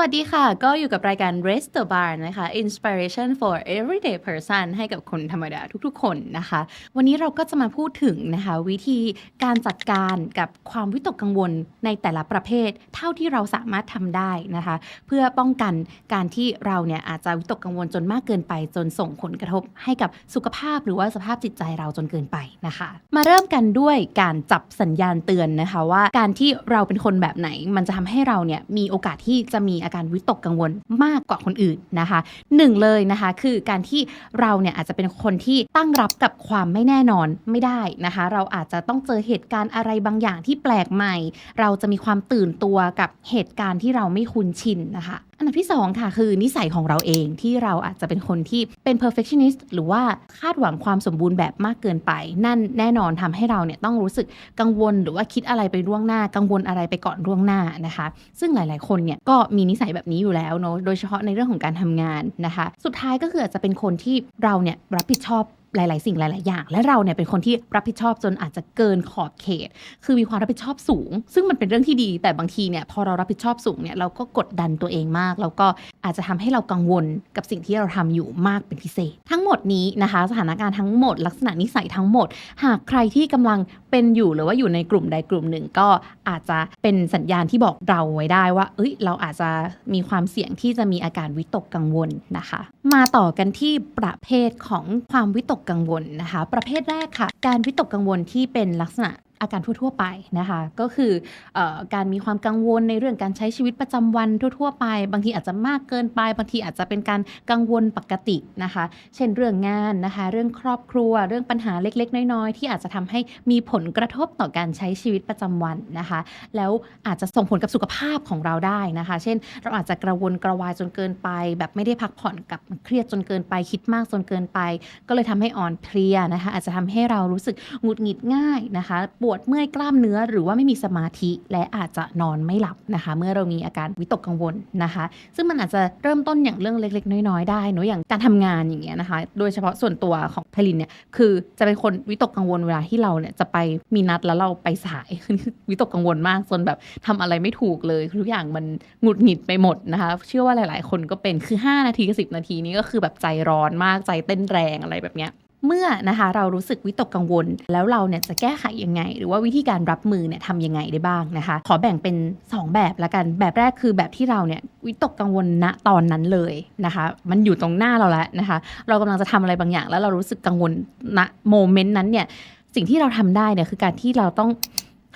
วัสดีค่ะ ก็อยู่กับรายการ Rest the Bar นะคะ Inspiration for everyday person ให้กับคนธรรมดาทุกๆ คนนะคะ วันนี้เราก็จะมาพูดถึงนะคะ วิธีการจัดการกับความวิตกกังวลในแต่ละประเภท เท่าที่เราสามารถทำได้นะคะ เพื่อป้องกันการที่เราเนี่ยอาจจะวิตกกังวลจนมากเกินไป จนส่งผลกระทบให้กับสุขภาพหรือว่าสภาพจิตใจเราจนเกินไปนะคะ มาเริ่มกันด้วยการจับสัญญาณเตือนนะคะว่าการที่เราเป็นคนแบบไหน มันจะทำให้เราเนี่ยมีโอกาสที่จะมีอาการวิตกกังวลมากกว่าคนอื่นนะคะหนึ่งเลยนะคะคือการที่เราเนี่ยอาจจะเป็นคนที่ตั้งรับกับความไม่แน่นอนไม่ได้นะคะ เราอาจจะต้องเจอเหตุการณ์อะไรบางอย่างที่แปลกใหม่ เราจะมีความตื่นตัวกับเหตุการณ์ที่เราไม่คุ้นชินนะคะ อันดับที่2ค่ะคือนิสัยของเราเองที่เราอาจจะเป็นคนที่เป็น perfectionist หรือว่าคาดหวังความสมบูรณ์แบบมากเกินไป นั่นแน่นอนทำให้เราเนี่ยต้องรู้สึกกังวลหรือว่าคิดอะไรไปล่วงหน้า กังวลอะไรไปก่อนล่วงหน้านะคะ ซึ่งหลาย ๆ คนเนี่ยก็มีนิสัยแบบนี้อยู่แล้วเนาะโดยเฉพาะในเรื่องของการทำงานนะคะ สุดท้ายก็คืออาจจะเป็นคนที่เราเนี่ยรับผิดชอบ หลาย ๆ สิ่งหลาย ๆ อย่าง และเราเนี่ยเป็นคนที่รับผิดชอบจนอาจจะเกินขอบเขต คือมีความรับผิดชอบสูง ซึ่งมันเป็นเรื่องที่ดี แต่บางทีเนี่ยพอเรารับผิดชอบสูงเนี่ยเราก็กดดันตัวเองมาก แล้วก็อาจจะทำให้เรากังวลกับสิ่งที่เราทำอยู่มากเป็นพิเศษ ทั้งหมดนี้นะคะ สถานการณ์ทั้งหมด ลักษณะนิสัยทั้งหมด หากใครที่กำลังเป็นอยู่หรือว่าอยู่ในกลุ่มใดกลุ่มหนึ่ง ก็อาจจะเป็นสัญญาณที่บอกเราไว้ได้ว่า เอ้ย เราอาจจะมีความเสี่ยงที่จะมีอาการวิตกกังวลนะคะ มาต่อกันที่ประเภทของความวิตกกังวลนะคะ ประเภทแรกค่ะ การวิตกกังวลที่เป็นลักษณะ อาการทั่วๆไปนะคะก็คืออการมีความกังวลในเรื่องการใช้ชีวิตประจำวันทั่วๆไป บางทีอาจจะมากเกินไป บางทีอาจจะเป็นการกังวลปกตินะคะ เช่นเรื่องงานนะคะ เรื่องครอบครัว เรื่องปัญหาเล็กๆ น้อยๆ ที่อาจจะทำให้มีผลกระทบต่อการใช้ชีวิตประจำวันนะคะ แล้วอาจจะส่งผลกับสุขภาพของเราได้นะคะ เช่น เราอาจจะกระวนกระวายจนเกินไป แบบไม่ได้พักผ่อนกับเครียดจนเกินไปคิดมากจนเกินไป ก็เลยทำให้อ่อนเพลียนะคะ อาจจะทำให้เรารู้สึกหงุดหงิดง่ายนะคะปวดเมื่อยกล้ามเนื้อหรือว่าไม่มีสมาธิและอาจจะนอนไม่หลับนะคะ เมื่อเรามีอาการวิตกกังวลนะคะ ซึ่งมันอาจจะเริ่มต้นอย่างเรื่องเล็ก ๆ น้อยๆได้เนอะอย่างการทำงานอย่างเงี้ยนะคะ โดยเฉพาะส่วนตัวของพลินเนี่ยคือจะเป็นคนวิตกกังวลเวลาที่เราเนี่ยจะไปมีนัดแล้วเราไปสายวิตกกังวลมากจนแบบทำอะไรไม่ถูกเลยทุกอย่างมันหงุดหงิดไปหมดนะคะ เชื่อว่าหลาย ๆ คนก็เป็นคือ 5 นาทีกับสินาทีนี้ก็คือแบบใจร้อนมากใจเต้นแรงอะไรแบบเนี้ย เมื่อนะคะเรารู้สึกวิตกกังวล แล้วเราเนี่ยจะแก้ไขยังไง หรือว่าวิธีการรับมือเนี่ยทำยังไงได้บ้างนะคะ ขอแบ่งเป็น 2 แบบละกัน แบบแรกคือแบบที่เราเนี่ยวิตกกังวลณตอนนั้นเลยนะคะ มันอยู่ตรงหน้าเราแล้วนะคะ เรากำลังจะทำอะไรบางอย่าง แล้วเรารู้สึกกังวลณโมเมนต์นั้นเนี่ยสิ่งที่เราทำได้เนี่ยคือการที่เราต้อง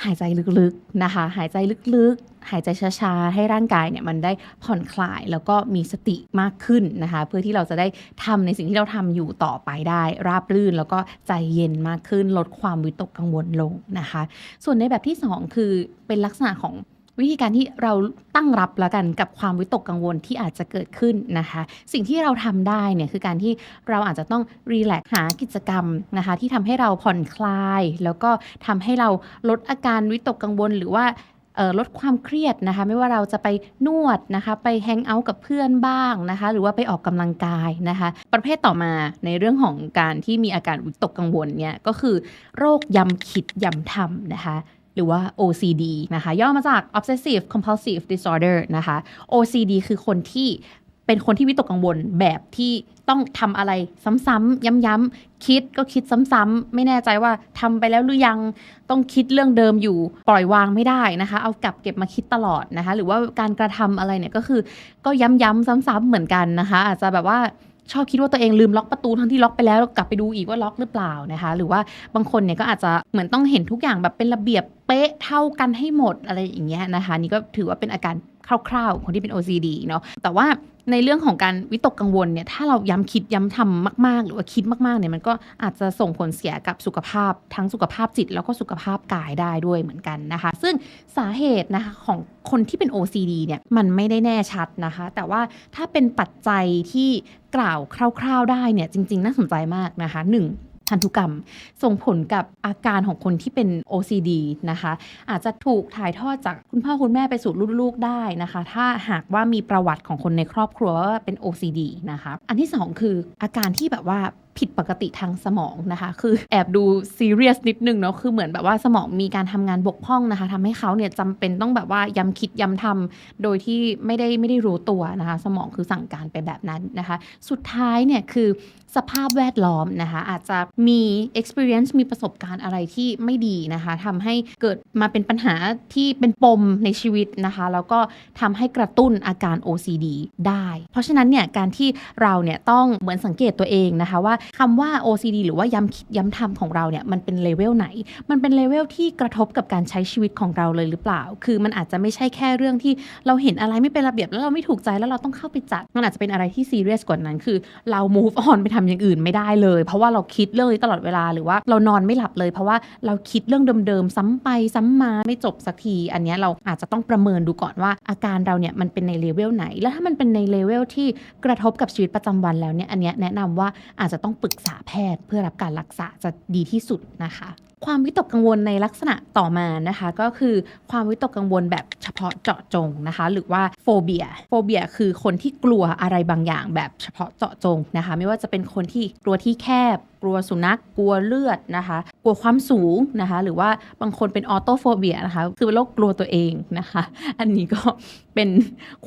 หายใจลึกๆนะคะ หายใจลึกๆ หายใจช้าๆ ให้ร่างกายเนี่ยมันได้ผ่อนคลายแล้วก็มีสติมากขึ้นนะคะ เพื่อที่เราจะได้ทำในสิ่งที่เราทำอยู่ต่อไปได้ ราบรื่นแล้วก็ใจเย็นมากขึ้น ลดความวิตกกังวลลงนะคะ ส่วนในแบบที่ 2 คือเป็นลักษณะของ วิธีการที่เราตั้งรับแล้วกันกับความวิตกกังวลที่อาจจะเกิดขึ้นนะคะ สิ่งที่เราทำได้เนี่ยคือการที่เราอาจจะต้องรีแลกหากิจกรรมนะคะ ที่ทำให้เราผ่อนคลาย แล้วก็ทำให้เราลดอาการวิตกกังวลหรือว่าลดความเครียดนะคะ ไม่ว่าเราจะไปนวดนะคะ ไปแฮงเอาท์กับเพื่อนบ้างนะคะ หรือว่าไปออกกำลังกายนะคะ ประเภทต่อมาในเรื่องของการที่มีอาการวิตกกังวลเนี่ยก็คือโรคยำคิดยำทำนะคะ หรือว่า OCD นะคะ ย่อมาจาก Obsessive Compulsive Disorder นะคะ OCD คือคนที่เป็นคนที่วิตกกังวลแบบที่ต้องทำอะไรซ้ำๆย้ำๆคิดก็คิดซ้ำๆไม่แน่ใจว่าทำไปแล้วหรือยังต้องคิดเรื่องเดิมอยู่ปล่อยวางไม่ได้นะคะ เอากลับเก็บมาคิดตลอดนะคะ หรือว่าการกระทำอะไรเนี่ยก็คือก็ย้ำๆซ้ำๆเหมือนกันนะคะ อาจจะแบบว่า ชอบคิดว่าตัวเองลืมล็อกประตูทั้งที่ล็อกไปแล้วกลับไปดูอีกว่าล็อกหรือเปล่านะคะ หรือว่าบางคนเนี่ยก็อาจจะเหมือนต้องเห็นทุกอย่างแบบเป็นระเบียบเป๊ะเท่ากันให้หมดอะไรอย่างเงี้ยนะคะ นี่ก็ถือว่าเป็นอาการคร่าวๆ ของคนที่เป็น OCD เนาะแต่ว่า ในเรื่องของการวิตกกังวลเนี่ยถ้าเราย้ำคิดย้ำทำมาก ๆ หรือว่าคิดมากๆเนี่ยมันก็อาจจะส่งผลเสียกับสุขภาพทั้งสุขภาพจิต แล้วก็สุขภาพกายได้ด้วยเหมือนกันนะคะ ซึ่งสาเหตุนะคะของคนที่เป็น OCD เนี่ยมันไม่ได้แน่ชัดนะคะ แต่ว่าถ้าเป็นปัจจัยที่กล่าวคร่าว ๆ ได้เนี่ยจริง ๆ น่าสนใจมากนะคะหนึ่ง พันธุกรรม ส่งผลกับอาการของคนที่เป็น OCD นะคะ อาจจะถูกถ่ายทอดจากคุณพ่อคุณแม่ไปสู่ลูกๆได้นะคะ ถ้าหากว่ามีประวัติของคนในครอบครัวว่าเป็น OCD นะคะ อันที่สองคืออาการที่แบบว่าผิดปกติทางสมองนะคะ คือแอบดูซีเรียสนิดนึงเนาะคือเหมือนแบบว่าสมองมีการทำงานบกพร่องนะคะทำให้เขาเนี่ยจำเป็นต้องแบบว่าย้ำคิดย้ำทำโดยที่ไม่ได้ไม่ได้รู้ตัวนะคะ สมองคือสั่งการไปแบบนั้นนะคะ สุดท้ายเนี่ยคือสภาพแวดล้อมนะคะ อาจจะมี experience มีประสบการณ์อะไรที่ไม่ดีนะคะทำให้เกิดมาเป็นปัญหาที่เป็นปมในชีวิตนะคะ แล้วก็ทำให้กระตุ้นอาการ OCD ได้ เพราะฉะนั้นเนี่ยการที่เราเนี่ยต้องเหมือนสังเกตตัวเองนะคะว่าคำว่า OCD หรือว่าย้ำคิดย้ำทำของเราเนี่ยมันเป็นเลเวลไหน มันเป็นเลเวลที่กระทบกับการใช้ชีวิตของเราเลยหรือเปล่า คือมันอาจจะไม่ใช่แค่เรื่องที่เราเห็นอะไรไม่เป็นระเบียบแล้วเราไม่ถูกใจแล้วเราต้องเข้าไปจัด มันอาจจะเป็นอะไรที่ซีเรียสกว่านั้น คือเรา move on ไปทำอย่างอื่นไม่ได้เลย เพราะว่าเราคิดเรื่องนี้ตลอดเวลาหรือว่าเรานอนไม่หลับเลย เพราะว่าเราคิดเรื่องเดิมๆซ้ำไปซ้ำมาไม่จบสักที อันนี้เราอาจจะต้องประเมินดูก่อนว่าอาการเราเนี่ยมันเป็นในเลเวลไหน แล้วถ้ามันเป็นในเลเวลที่กระทบกับชีวิตประจำวันแล้วเนี่ยอันนี้แนะนำว่าอาจจะต้องปรึกษาแพทย์เพื่อรับการรักษาจะดีที่สุดนะคะ ความวิตกกังวลในลักษณะต่อมานะคะ ก็คือความวิตกกังวลแบบเฉพาะเจาะจงนะคะ หรือว่าโฟเบียโฟเบียคือคนที่กลัวอะไรบางอย่างแบบเฉพาะเจาะจงนะคะ ไม่ว่าจะเป็นคนที่กลัวที่แคบ กลัวสุนัขกลัวเลือดนะคะ กลัวความสูงนะคะ หรือว่าบางคนเป็นออโตโฟเบียนะคะ คือเป็นโรคกลัวตัวเองนะคะ อันนี้ก็เป็น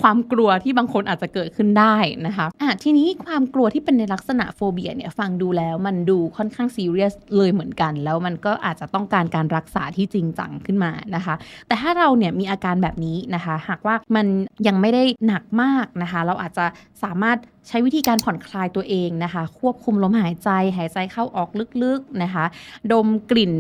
ความกลัวที่บางคนอาจจะเกิดขึ้นได้นะคะอะทีนี้ความกลัวที่เป็นในลักษณะโฟเบียเนี่ยฟังดูแล้วมันดูค่อนข้างซีเรียสเลยเหมือนกัน แล้วมันก็อาจจะต้องการการรักษาที่จริงจังขึ้นมานะคะ แต่ถ้าเราเนี่ยมีอาการแบบนี้นะคะ หากว่ามันยังไม่ได้หนักมากนะคะ เราอาจจะสามารถใช้วิธีการผ่อนคลายตัวเองนะคะ ควบคุมลมหายใจ หายใจเข้าออกลึกๆนะคะ ดมกลิ่น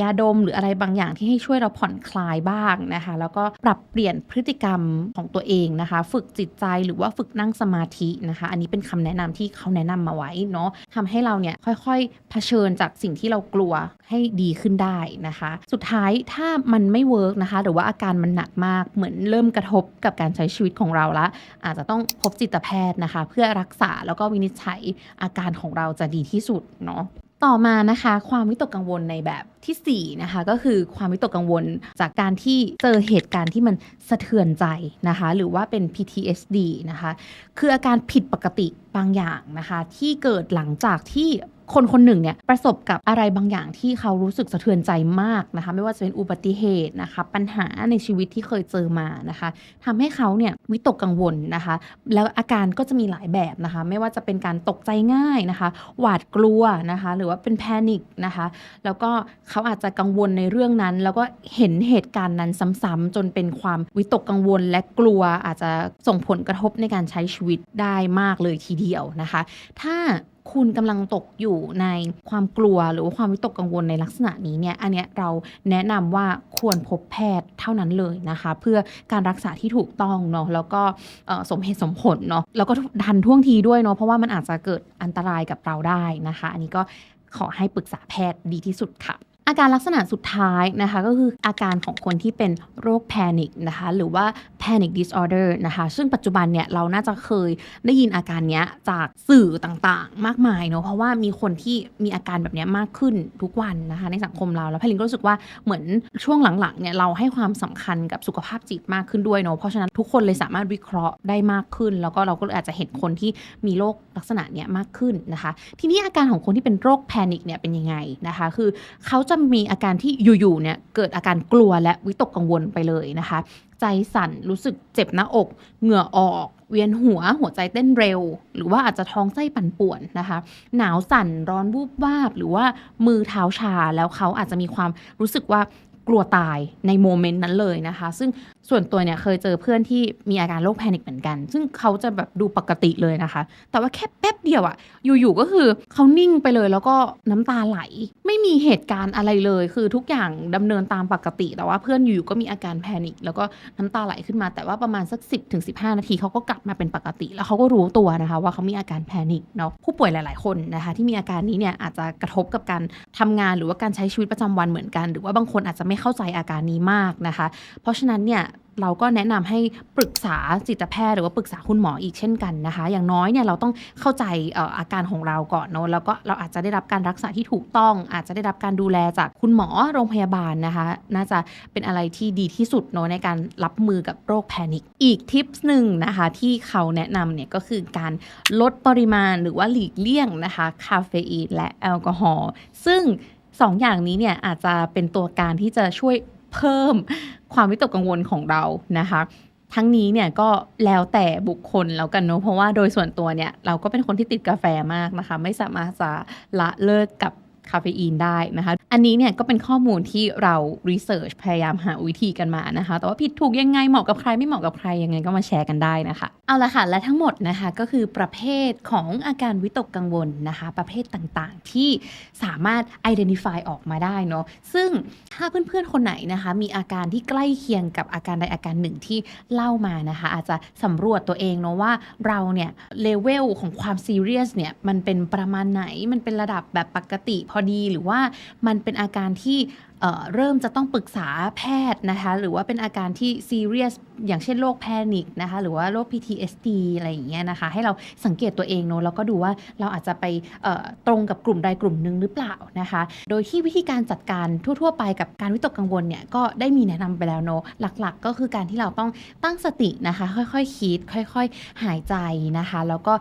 ยาดมหรืออะไรบางอย่างที่ให้ช่วยเราผ่อนคลายบ้างนะคะ แล้วก็ปรับเปลี่ยนพฤติกรรมของตัวเองนะคะ ฝึกจิตใจหรือว่าฝึกนั่งสมาธินะคะ อันนี้เป็นคำแนะนำที่เขาแนะนำมาไว้เนาะทำให้เราเนี่ยค่อยๆเผชิญจากสิ่งที่เรากลัวให้ดีขึ้นได้นะคะ สุดท้ายถ้ามันไม่เวิร์กนะคะ หรือว่าอาการมันหนักมากเหมือนเริ่มกระทบกับการใช้ชีวิตของเราละ อาจจะต้องพบจิตแพทย์นะคะ เพื่อรักษาแล้วก็วินิจฉัยอาการของเราจะดีที่สุดเนาะต่อมานะคะความวิตกกังวลในแบบทีสี่4นะคะก็คือความวิตกกังวลจากการที่เจอเหตุการณ์ที่มันสะเทือนใจนะคะ หรือว่าเป็น PTSD นะคะ คืออาการผิดปกติ บางอย่างนะคะ ที่เกิดหลังจากที่คนคนหนึ่งเนี่ยประสบกับอะไรบางอย่างที่เขารู้สึกสะเทือนใจมากนะคะ ไม่ว่าจะเป็นอุบัติเหตุนะคะ ปัญหาในชีวิตที่เคยเจอมานะคะทำให้เขาเนี่ยวิตกกังวลนะคะ แล้วอาการก็จะมีหลายแบบนะคะ ไม่ว่าจะเป็นการตกใจง่ายนะคะ หวาดกลัวนะคะ หรือว่าเป็นแพนิคนะคะ แล้วก็เขาอาจจะกังวลในเรื่องนั้น แล้วก็เห็นเหตุการณ์นั้นซ้ำๆจนเป็นความวิตกกังวล และกลัวอาจจะส่งผลกระทบในการใช้ชีวิตได้มากเลยทีเดียวนะคะ ถ้าคุณกำลังตกอยู่ในความกลัวหรือว่าความวิตกกังวลในลักษณะนี้เนี่ย อันเนี้ยเราแนะนำว่าควรพบแพทย์เท่านั้นเลยนะคะ เพื่อการรักษาที่ถูกต้องเนาะแล้วก็สมเหตุสมผลเนาะแล้วก็ทันท่วงทีด้วยเนาะเพราะว่ามันอาจจะเกิดอันตรายกับเราได้นะคะ อันนี้ก็ขอให้ปรึกษาแพทย์ดีที่สุดค่ะ อาการลักษณะสุดท้ายนะคะก็คืออาการของคนที่เป็นโรคแพนิคนะคะหรือว่า panic disorder นะคะซึ่งปัจจุบันเนี่ยเราน่าจะเคยได้ยินอาการเนี้ยจากสื่อต่างๆ มากมายเนาะเพราะว่ามีคนที่มีอาการแบบเนี้ยมากขึ้นทุกวันนะคะในสังคมเราแล้วพลินก็รู้สึกว่าเหมือนช่วงหลังๆเนี่ยเราให้ความสำคัญกับสุขภาพจิตมากขึ้นด้วยเนาะเพราะฉะนั้นทุกคนเลยสามารถวิเคราะห์ได้มากขึ้น แล้วก็เราก็อาจจะเห็นคนที่มีโรคลักษณะเนี้ยมากขึ้นนะคะ ทีนี้อาการของคนที่เป็นโรคแพนิคเนี่ยเป็นยังไงนะคะ คือเขาจะมีอาการที่อยู่ๆเนี่ยเกิดอาการกลัวและวิตกกังวลไปเลยนะคะ ใจสั่นรู้สึกเจ็บหน้าอก เหงื่อออก เวียนหัว หัวใจเต้นเร็ว หรือว่าอาจจะท้องไส้ปั่นป่วนนะคะ หนาวสั่นร้อนวูบวาบ หรือว่ามือเท้าชาแล้วเขาอาจจะมีความรู้สึกว่ากลัวตายในโมเมนต์นั้นเลยนะคะ ซึ่ง ส่วนตัวเนี่ยเคยเจอเพื่อนที่มีอาการโรคแพนิคเหมือนกัน ซึ่งเขาจะแบบดูปกติเลยนะคะ แต่ว่าแค่แป๊บเดียวอะอยู่ๆก็คือเขานิ่งไปเลยแล้วก็น้ำตาไหล ไม่มีเหตุการณ์อะไรเลย คือทุกอย่างดำเนินตามปกติ แต่ว่าเพื่อนอยู่ก็มีอาการแพนิคแล้วก็น้ำตาไหลขึ้นมา แต่ว่าประมาณสัก 10ถึง15นาทีเขาก็กลับมาเป็นปกติ แล้วเขาก็รู้ตัวนะคะว่าเขามีอาการแพนิคเนาะผู้ป่วยหลาย ๆ คนนะคะ ที่มีอาการนี้เนี่ยอาจจะกระทบกับการทำงานหรือว่าการใช้ชีวิตประจำวันเหมือนกัน หรือว่าบางคนอาจจะไม่ไม่เข้าใจอาการนี้มากนะคะ เพราะฉะนั้นเนี่ยเราก็แนะนำให้ปรึกษาจิตแพทย์หรือว่าปรึกษาคุณหมออีกเช่นกันนะคะ อย่างน้อยเนี่ยเราต้องเข้าใจอาการของเราก่อนเนอะแล้วก็เราอาจจะได้รับการรักษาที่ถูกต้อง อาจจะได้รับการดูแลจากคุณหมอโรงพยาบาลนะคะ น่าจะเป็นอะไรที่ดีที่สุดเนอะในการรับมือกับโรคแพนิคอีกทิปหนึ่งนะคะที่เขาแนะนำเนี่ยก็คือการลดปริมาณหรือว่าหลีกเลี่ยงนะคะคาเฟอีนและแอลกอฮอล์ซึ่งสองอย่างนี้เนี่ยอาจจะเป็นตัวการที่จะช่วย เพิ่มความวิตกกังวลของเรานะคะทั้งนี้เนี่ยก็แล้วแต่บุคคลแล้วกันเนาะเพราะว่าโดยส่วนตัวเนี่ยเราก็เป็นคนที่ติดกาแฟมากนะคะ ไม่สามารถจะละเลิกกับคาเฟอีนได้นะคะ อันนี้เนี่ยก็เป็นข้อมูลที่เรารีเสิร์ชพยายามหาวิธีกันมานะคะ แต่ว่าผิดถูกยังไงเหมาะกับใครไม่เหมาะกับใครยังไงก็มาแชร์กันได้นะคะเอาละค่ะ และทั้งหมดนะคะก็คือประเภทของอาการวิตกกังวลนะคะ ประเภทต่างๆ ที่สามารถ identify ออกมาได้เนาะซึ่งถ้าเพื่อนๆ คนไหนนะคะ มีอาการที่ใกล้เคียงกับอาการใดอาการหนึ่งที่เล่ามานะคะ อาจจะสำรวจตัวเองเนาะว่าเราเนี่ยเลเวลของความซีเรียสเนี่ยมันเป็นประมาณไหนมันเป็นระดับแบบปกติพอดีหรือว่ามันเป็นอาการที่เริ่มจะต้องปรึกษาแพทย์นะคะ หรือว่าเป็นอาการที่ซีเรียสอย่างเช่นโรคแพนิคนะคะ หรือว่าโรค PTSD อะไรอย่างเงี้ยนะคะ ให้เราสังเกตตัวเองเนาะแล้วก็ดูว่าเราอาจจะไปตรงกับกลุ่มใดกลุ่มหนึ่งหรือเปล่านะคะ โดยที่วิธีการจัดการทั่ว ๆ ไปกับการวิตกกังวลเนี่ยก็ได้มีแนะนำไปแล้วเนาะหลักๆ ก็คือการที่เราต้องตั้งสตินะคะ ค่อยๆคิด ค่อย ๆ หายใจนะคะ แล้วก็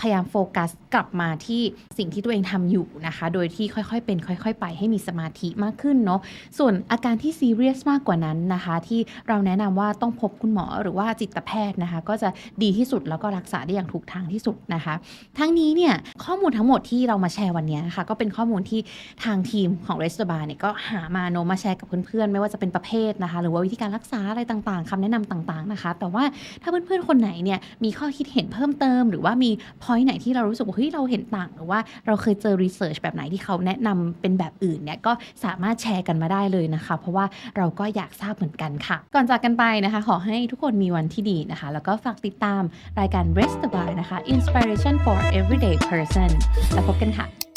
พยายามโฟกัสกลับมาที่สิ่งที่ตัวเองทำอยู่นะคะ โดยที่ค่อยๆเป็นค่อย ๆ ไปให้มีสมาธิมากขึ้นเนาะส่วนอาการที่ซีเรียสมากกว่านั้นนะคะ ที่เราแนะนำว่าต้องพบคุณหมอหรือว่าจิตแพทย์นะคะ ก็จะดีที่สุดแล้วก็รักษาได้อย่างถูกทางที่สุดนะคะ ทั้งนี้เนี่ยข้อมูลทั้งหมดที่เรามาแชร์วันนี้นะคะก็เป็นข้อมูลที่ทางทีมของ r e s t o b a r เนี่ยก็หามาโนมาแชร์กับเพื่อนๆไม่ว่าจะเป็นประเภทนะคะ หรือว่าวิธีการรักษาอะไรต่างๆคำแนะนำต่างๆนะคะ แต่ว่าถ้าเพื่อนๆคนไหนเนี่ยมีข้อคิดเห็นเพิ่มเติม หรือว่ามีอยต์ไหนที่เรารู้สึกว่าเฮ้ยเราเห็นต่างหรือว่าเราเคยเจอรีเสิร์ชแบบไหนที่เขาแนะนำเป็นแบบอื่นเนี่ยก็สามารถแชร์กันมาได้เลยนะคะ เพราะว่าเราก็อยากทราบเหมือนกันค่ะ ก่อนจากกันไปนะคะ ขอให้ทุกคนมีวันที่ดีนะคะ แล้วก็ฝากติดตามรายการ Rest the Bar นะคะ Inspiration for Everyday Person แล้วพบกันค่ะ